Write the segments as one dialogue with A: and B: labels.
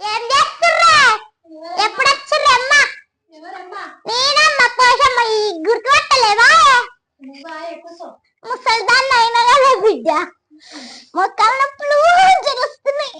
A: ఏం చేస్తుర్రా? ఎప్పుడు వచ్చిర్రా అమ్మ
B: ఎవరమ్మా?
A: నేనమ్మ కోసమ్మ ఈ గుర్తుపట్టలేవా? ముసల్దాన్ని అయినా కదా బిడ్డ. మొక్కల నొప్పులు జరుస్తున్నాయి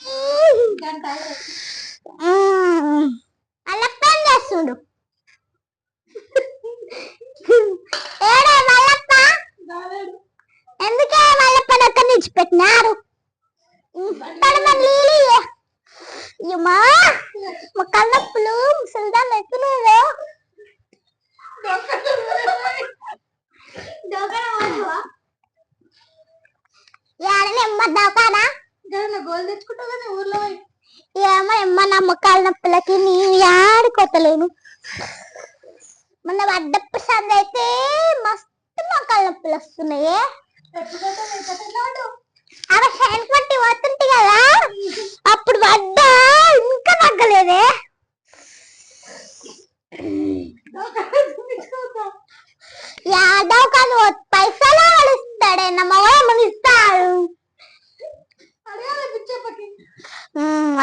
B: తెచ్చుకుంటావు కానీ ఊర్లో పోయి.
A: ఏమో ఎమ్మ నా మొక్కల నొప్పులకి నీ ఆడుకోతలేను మొన్న వడ్డప్పు సంద అయితే మస్తు మొక్కల నొప్పులు వస్తున్నాయి యాదవ్ పైసలు ఇస్తాడే నా మొగ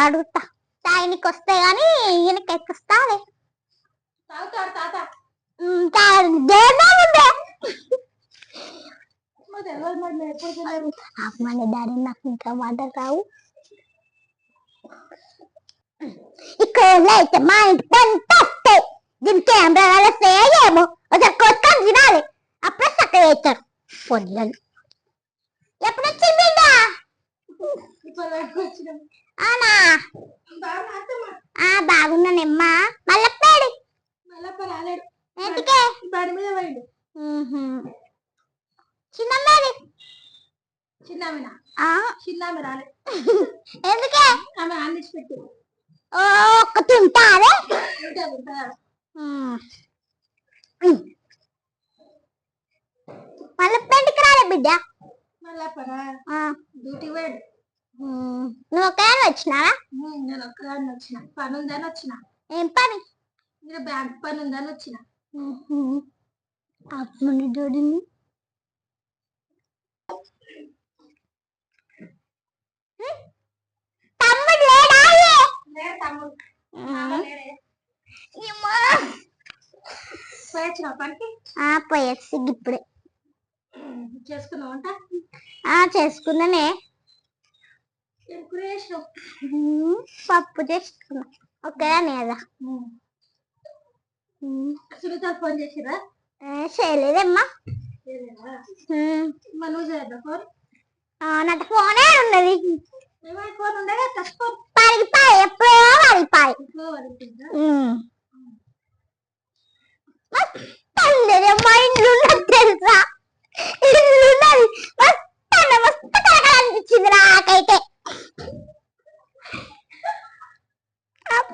A: అడుగుతా. ఆయనకి వస్తే గాని మన డాడీ నాకు ఇంకా మాట రావు. ఇక్కడ అయితే మా ఇంటి పంట వస్తాయి కెమెరా వల్ల సేయేమో ఒకసారి కొట్టుకొని తినాలి అప్పుడే చక్కగా వేస్తారు పొద్దులు ఎప్పుడు వచ్చింది అవునా? ఆ బాగున్నానమ్మా.
B: రాలేడు
A: ఎందుకే? చిన్నమ్మది? ఎందుకే? ఒక్క తింటారే మళ్ళీ పెంటికి రాలే బిడ్డ. నువ్వు ఒక్కదాని వచ్చినావా?
B: నేను ఒక్కదాన్ని వచ్చిన. పని ఉందని వచ్చిన.
A: ఏం పని?
B: మీరు బ్యాంక్ పని ఉందని వచ్చిన
A: అప్పుడు చూడండి తమ్ముడు లేడా
B: తమ్ముడు. పనికి
A: ఆ ఇప్పుడే.
B: చేసుకున్నావు అంట
A: ఆ చేసుకున్నానే పప్పు చేసుకున్నా ఒక్కదానే కదా.
B: సునీత ఫోన్ చేసిరా
A: చేయలేదమ్మా.
B: నువ్వు చేయద్దా ఫోన్?
A: నాకు ఫోనే ఉన్నది.
B: ఫోన్ ఉండగా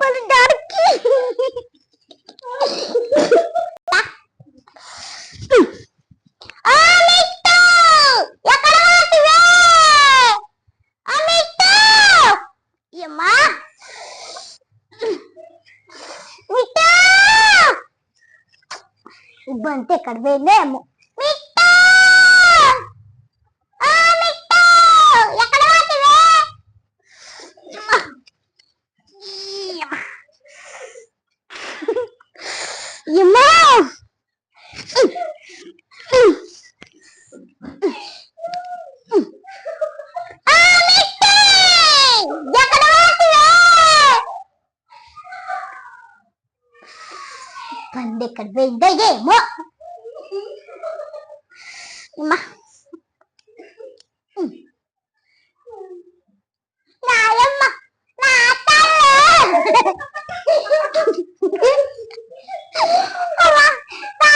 A: అప్పుడు డాడీకి ఆ మిట్టు! ఇబ్బంది ఎక్కడ పోయిందేమో Your mouth! ಬಂದೆ ಕಡ್ವೆ ಇದ್ದಾಗೆ ನಿಮ್ಮ ನಾಯಮ್ಮ ನಾ